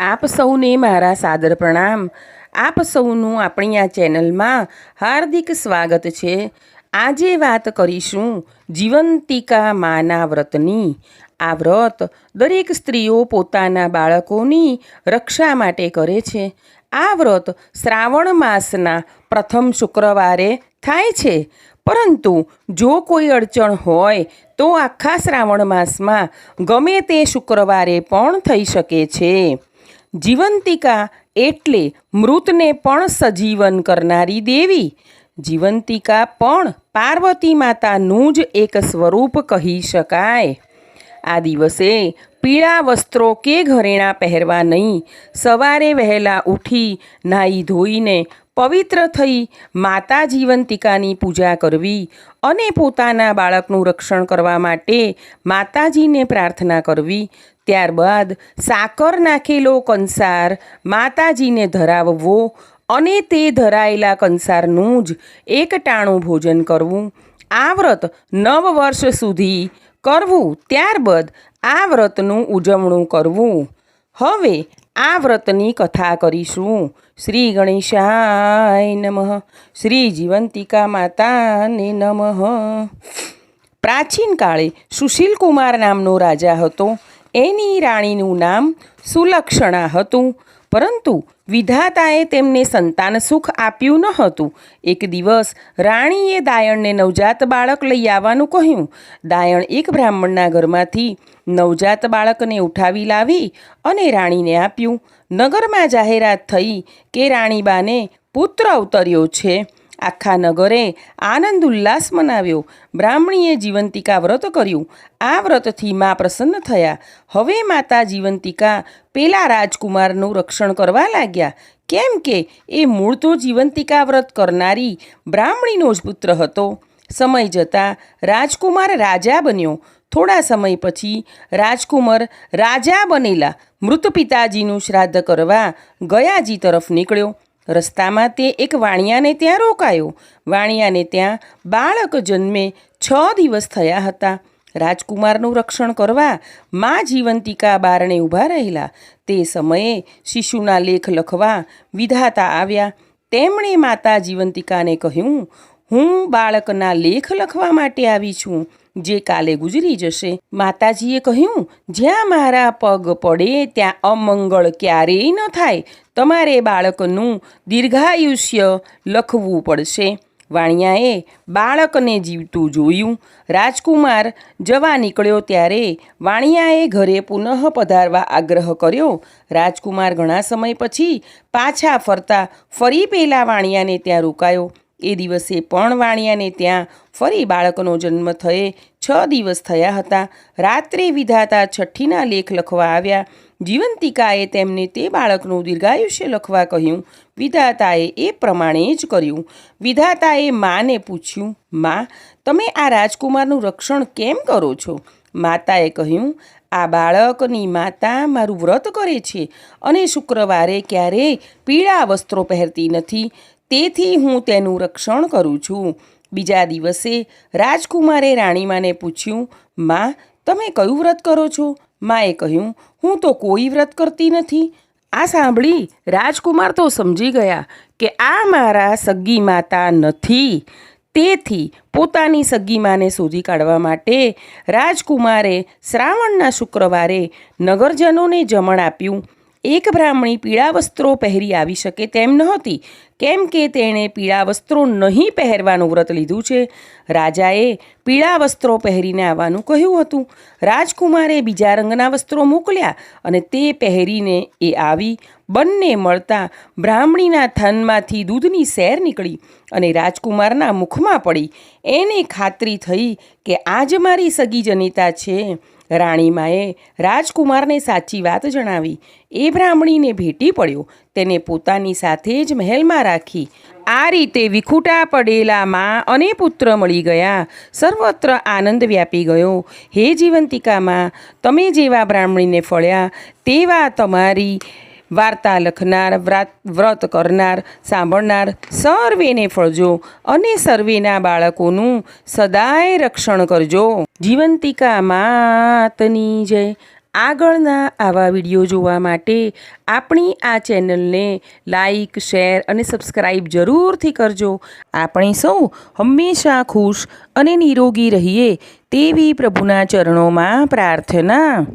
આપ સૌને મારા સાદર પ્રણામ. આપ સૌનું આપણી આ ચેનલમાં હાર્દિક સ્વાગત છે. આજે વાત કરીશું જીવંતિકા માના વ્રતની. આ વ્રત દરેક સ્ત્રીઓ પોતાના બાળકોની રક્ષા માટે કરે છે. આ વ્રત શ્રાવણ માસના પ્રથમ શુક્રવારે થાય છે. પરંતુ જો કોઈ અડચણ હોય તો આખા શ્રાવણ માસમાં ગમે તે શુક્રવારે પણ થઈ શકે છે. જીવંતિકા એટલે મૃતને પણ સજીવન કરનારી દેવી. જીવંતિકા પણ પાર્વતી માતાનું જ એક સ્વરૂપ કહી શકાય. આ દિવસે પીળા વસ્ત્રો કે ઘરેણાં પહેરવા નહીં, સવારે વહેલા ઉઠી નાહી ધોઈને પવિત્ર થઈ માતા જીવંતિકાની પૂજા કરવી અને પોતાના બાળકનું રક્ષણ કરવા માટે માતાજીને પ્રાર્થના કરવી ત્યારબાદ સાકર નાખેલો કંસાર માતાજીને ધરાવવો અને તે ધરાયેલા કંસારનું જ એક ટાણું ભોજન કરવું, આ વ્રત નવ વર્ષ સુધી કરવું, ત્યારબાદ આ વ્રતનું ઉજવણું કરવું. હવે આ વ્રતની કથા કરીશું. શ્રી ગણેશાય નમઃ. શ્રી જીવંતિકા માતાને નમઃ. પ્રાચીન કાળે સુશીલ કુમાર નામનો રાજા હતો. એની રાણીનું નામ સુલક્ષણા હતું. પરંતુ વિધાતાએ તેમને સંતાન સુખ આપ્યું ન હતું. એક દિવસ રાણીએ દાયણને નવજાત બાળક લઈ આવવાનું કહ્યું. દાયણ એક બ્રાહ્મણના ઘરમાંથી નવજાત બાળકને ઉઠાવી લાવી અને રાણીને આપ્યું. નગરમાં જાહેરાત થઈ કે રાણીબાને પુત્ર અવતર્યો છે. આખા નગરે આનંદ ઉલ્લાસ મનાવ્યો. બ્રાહ્મણીએ જીવંતિકા વ્રત કર્યું. આ વ્રતથી મા પ્રસન્ન થયા. હવે માતા જીવંતિકા પેલા રાજકુમારનું રક્ષણ કરવા લાગ્યા. કેમ કે એ મૂળ તો જીવંતિકા વ્રત કરનારી બ્રાહ્મણીનો જ પુત્ર હતો. સમય જતાં રાજકુમાર રાજા બન્યો. થોડા સમય પછી રાજકુમાર રાજા બનેલા મૃત પિતાજીનું શ્રાદ્ધ કરવા ગયાજી તરફ નીકળ્યો. રસ્તામાં તે એક વાણિયાને ત્યાં રોકાયો. વાણિયાને ત્યાં બાળક જન્મે છ દિવસ થયા હતા. રાજકુમારનું રક્ષણ કરવા મા જીવંતિકા બારણે ઊભા રહેલા. તે સમયે શિશુના લેખ લખવા વિધાતા આવ્યા. તેમણે માતા જીવંતિકાને કહ્યું, હું બાળકના લેખ લખવા માટે આવી છું. જે કાલે ગુજરી જશે. માતાજીએ કહ્યું, જ્યાં મારા પગ પડે ત્યાં અમંગળ ક્યારેય ન થાય. તમારે બાળકનું દીર્ઘાયુષ્ય લખવું પડશે. વાણિયાએ બાળકને જીવતું જોયું. રાજકુમાર જવા નીકળ્યો ત્યારે વાણિયાએ ઘરે પુનઃ પધારવા આગ્રહ કર્યો. રાજકુમાર ઘણા સમય પછી પાછા ફરતા ફરી પેલા વાણિયાને ત્યાં રોકાયો. એ દિવસે પણ વાણિયાને ત્યાં ફરી બાળકનો જન્મ થયે છ દિવસ થયા હતા. રાત્રે વિધાતા છઠ્ઠીના લેખ લખવા આવ્યા. જીવંતિકાએ તેમને તે બાળકનું દીર્ઘાયુષ્ય લખવા કહ્યું. વિધાતાએ એ પ્રમાણે જ કર્યું. વિધાતાએ માને પૂછ્યું, માં, તમે આ રાજકુમારનું રક્ષણ કેમ કરો છો? માતાએ કહ્યું, આ બાળકની માતા મારું વ્રત કરે છે અને શુક્રવારે ક્યારેય પીળા વસ્ત્રો પહેરતી નથી. તેથી હું તેનું રક્ષણ કરું છું. બીજા દિવસે રાજકુમારે રાણીમાને પૂછ્યું, માં, તમે કયું વ્રત કરો છો? માએ કહ્યું, હું તો કોઈ વ્રત કરતી નથી. આ સાંભળી રાજકુમાર તો સમજી ગયા કે આ મારા સગી માતા નથી. તેથી પોતાની સગી માને શોધી કાઢવા માટે રાજકુમારે શ્રાવણના શુક્રવારે નગરજનોને જમણ આપ્યું. એક બ્રાહ્મણી પીળા વસ્ત્રો પહેરી આવી શકે તેમ નહોતી. કેમ કે તેણે પીળા વસ્ત્રો નહીં પહેરવાનું વ્રત લીધું છે? રાજાએ પીળા વસ્ત્રો પહેરીને આવવાનું કહ્યું હતું. રાજકુમારે બીજા રંગના વસ્ત્રો મોકલ્યા અને તે પહેરીને એ આવી. બંને મળતા બ્રાહ્મણીના થનમાંથી દૂધની સેર નીકળી અને રાજકુમારના મુખમાં પડી. એને ખાતરી થઈ કે આજ મારી સગી જનિતા છે. રાણીમાએ રાજકુમારને સાચી વાત જણાવી. એ બ્રાહ્મણીને ભેટી પડ્યો. તેને પોતાની સાથે જ મહેલમાં રાખી. આ રીતે વિખૂટા પડેલામાં અને પુત્ર મળી ગયા. સર્વત્ર આનંદ વ્યાપી ગયો. હે જીવંતિકામાં, તમે જેવા બ્રાહ્મણીને ફળ્યા, તેવા તમારી વાર્તા લખનાર વ્રત કરનાર, સાંભળનાર, સર્વેને ફળજો અને સર્વેના બાળકોનું સદાય રક્ષણ કરજો. જીવંતિકા માતની જય. આગળના આવા વીડિયો જોવા માટે આપણી આ ચેનલને લાઈક, શેર અને સબસ્ક્રાઈબ જરૂરથી કરજો. આપણે સૌ હંમેશા ખુશ અને નિરોગી રહીએ તેવી પ્રભુના ચરણોમાં પ્રાર્થના.